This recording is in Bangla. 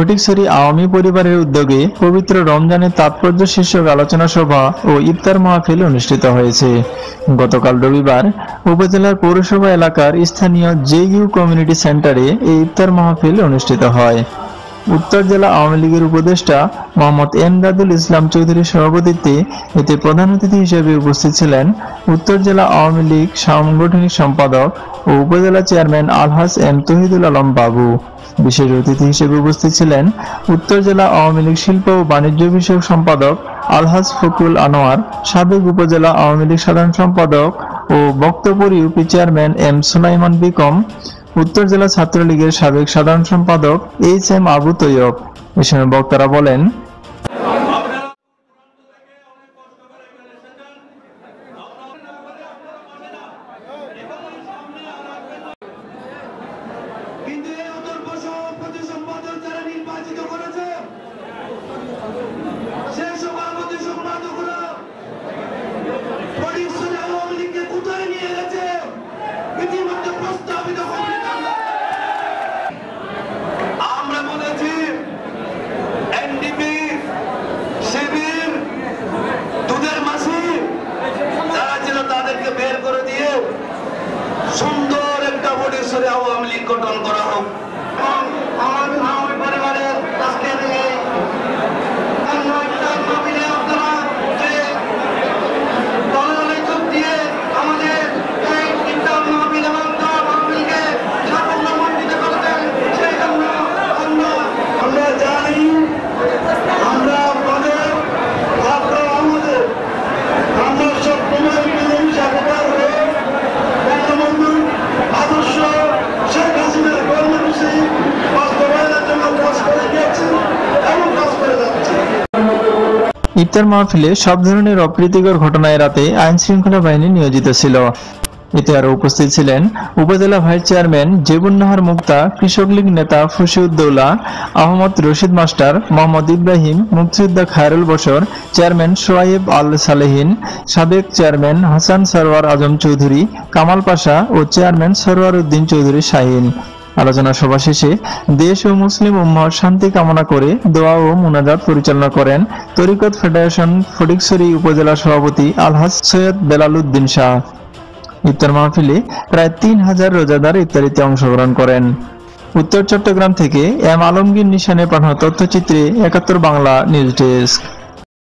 ফটিকছড়ি আওয়ামী পরিবারের উদ্যোগে পবিত্র রমজানের তাৎপর্য শীর্ষক আলোচনা সভা ও ইফতার মাহফিল অনুষ্ঠিত হয়েছে। গতকাল রবিবার উপজেলার পৌরসভা এলাকার স্থানীয় জেইউ কমিউনিটি সেন্টারে এই ইফতার মাহফিল অনুষ্ঠিত হয়। উত্তর জেলা আওয়ামী লীগের উপদেষ্টা মোহাম্মদ এমদাদুল ইসলাম চৌধুরীর সভাপতিত্বে এতে প্রধান অতিথি হিসেবে উপস্থিত ছিলেন উত্তর জেলা আওয়ামী লীগ সাংগঠনিক সম্পাদক ও উপজেলা চেয়ারম্যান আলহাজ এম তহিদুল আলম বাবু। বিশেষ অতিথি হিসেবে উপস্থিত ছিলেন উত্তর জেলা আওয়ামী লীগ শিল্প ও বাণিজ্য বিষয়ক সম্পাদক আলহাজ ফকরুল আনোয়ার, সাবেক উপজেলা আওয়ামী লীগ সাধারণ সম্পাদক ও Baktapur UP chairman M Sulaiman BCom উত্তর জেলা ছাত্রলীগের সাবেক সাধারণ সম্পাদক এইচ এম আবু তৈয়ব। এ সময় বক্তারা বলেন পরিসরে আওয়ামী লীগ গঠন করা হোক। ইফতার মাহফিলে সব ধরনের অপ্রীতিকর ঘটনা এড়াতে আইন শৃঙ্খলা বাহিনী নিয়োজিত ছিল। এতে আরও উপস্থিত ছিলেন উপজেলা ভাইস চেয়ারম্যান জেবুন্নাহার মুক্তা, কৃষক লীগ নেতা ফসিউদ্দৌলা, আহমদ রশিদ মাস্টার, মোহাম্মদ ইব্রাহিম, মুক্তিযোদ্ধা খায়রুল বসর চেয়ারম্যান সোয়াইব আল সালেহিন, সাবেক চেয়ারম্যান হাসান সরওয়ার আজম চৌধুরী, কামাল পাশা ও চেয়ারম্যান সরওয়ার উদ্দিন চৌধুরী শাহিন। আলোচনা সভা শেষে দেশ ও মুসলিম উম্মার শান্তি কামনা করে দোয়া ও মুনাজাত পরিচালনা করেন তরিকত ফেডারেশন ফটিকছড়ি উপজেলা সভাপতি আলহাজ সৈয়দ বেলাল উদ্দিন শাহ। ইফতার মাহফিলে প্রায় তিন হাজার রোজাদার ইফতারিতে অংশগ্রহণ করেন। উত্তর চট্টগ্রাম থেকে এম আলমগীর নিশানে পাঠানো তথ্যচিত্রে একাত্তর বাংলা নিউজ ডেস্ক।